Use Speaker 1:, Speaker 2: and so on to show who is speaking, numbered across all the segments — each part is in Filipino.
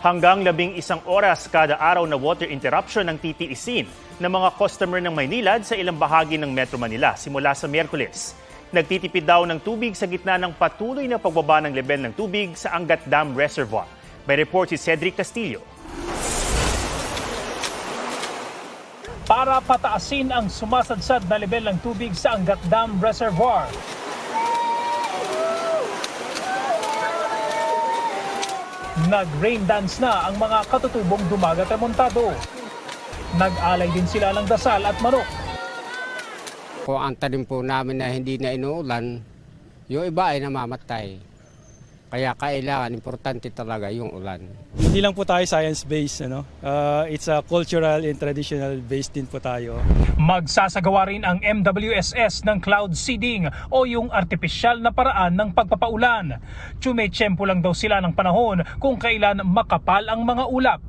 Speaker 1: Hanggang labing isang oras kada araw na water interruption ang titiisin ng mga customer ng Maynilad sa ilang bahagi ng Metro Manila simula sa Miyerkules. Nagtitipid daw ng tubig sa gitna ng patuloy na pagbaba ng level ng tubig sa Angat Dam Reservoir. May report si Cedric Castillo.
Speaker 2: para pataasin ang sumasadsad na level ng tubig sa Angat Dam Reservoir. Nag-rain dance na ang mga katutubong dumagat remontado. Nag-alay din sila ng dasal at manok.
Speaker 3: Kung ang tanim po namin na hindi na inuulan, yung iba ay namamatay. Kaya kailangan, importante talaga yung ulan.
Speaker 4: Hindi lang po tayo science-based, ano? Uh, it's a cultural and traditional based din po tayo.
Speaker 2: Magsasagawa rin ang MWSS ng cloud seeding o yung artipisyal na paraan ng pagpapaulan. Tsumetsyempo lang daw sila ng panahon kung kailan makapal ang mga ulap.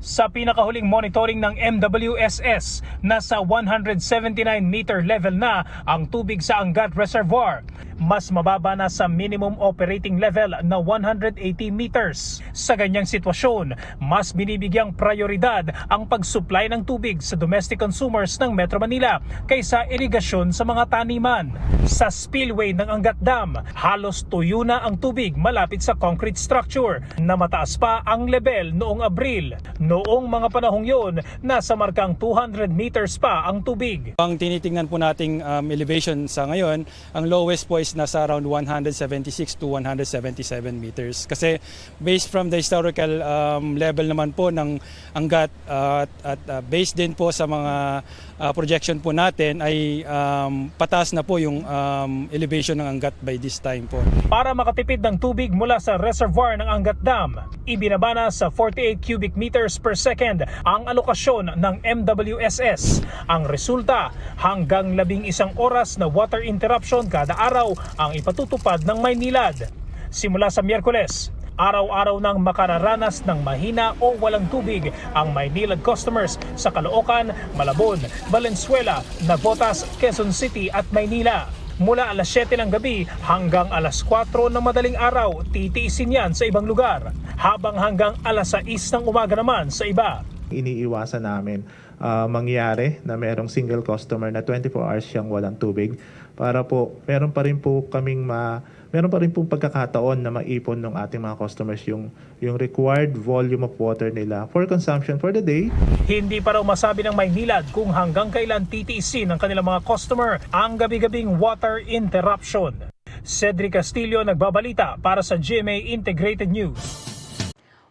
Speaker 2: Sa pinakahuling monitoring ng MWSS, nasa 179 meter level na ang tubig sa Angat Reservoir. Mas mababa na sa minimum operating level na 180 meters. Sa ganyang sitwasyon, mas binibigyang prioridad ang pag-supply ng tubig sa domestic consumers ng Metro Manila kaysa irigasyon sa mga taniman. Sa spillway ng Angat Dam, halos tuyo na ang tubig malapit sa concrete structure na mataas pa ang level noong Abril. Noong mga panahong yon, nasa markang 200 meters pa ang tubig.
Speaker 4: Ang tinitingnan po nating um, elevation sa ngayon, ang lowest po is nasa around 176 to 177 meters. Kasi based from the historical um, level naman po ng Angat uh, at, at uh, based din po sa mga uh, projection po natin ay um, pataas na po yung um, elevation ng Angat by this time po.
Speaker 2: Para makatipid ng tubig mula sa reservoir ng Angat Dam, ibinaba na sa 48 cubic meters per second ang alokasyon ng MWSS. Ang resulta, hanggang labing isang oras na water interruption kada araw ang ipatutupad ng Maynilad. Simula sa Miyerkules, araw-araw nang makararanas ng mahina o walang tubig ang Maynilad customers sa Caloocan, Malabon, Valenzuela, Navotas, Quezon City at Maynila. Mula alas 7 ng gabi hanggang alas 4 ng madaling araw, titiisin yan sa ibang lugar. Habang hanggang alas 6 ng umaga naman sa iba.
Speaker 5: Iniiwasan namin ah, mangyari na merong single customer na 24 hours siyang walang tubig para po meron pa rin po kaming ma meron pa rin pong pagkakataon na maipon ng ating mga customers yung yung required volume of water nila for consumption for the day
Speaker 2: Hindi pa raw masabi ng Maynilad kung hanggang kailan titiisin ng kanilang mga customer ang gabi-gabing water interruption. Cedric Castillo nagbabalita para sa GMA Integrated News.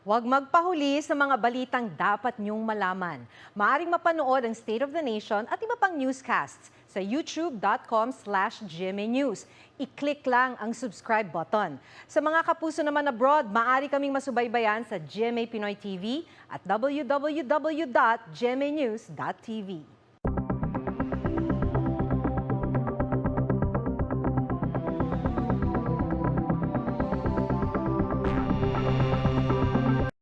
Speaker 6: Huwag magpahuli sa mga balitang dapat niyong malaman. Maaring mapanood ang State of the Nation at iba pang newscasts sa youtube.com slash News. I-click lang ang subscribe button. Sa mga kapuso naman abroad, maaari kaming masubaybayan sa GMA Pinoy TV at www.gmanews.tv.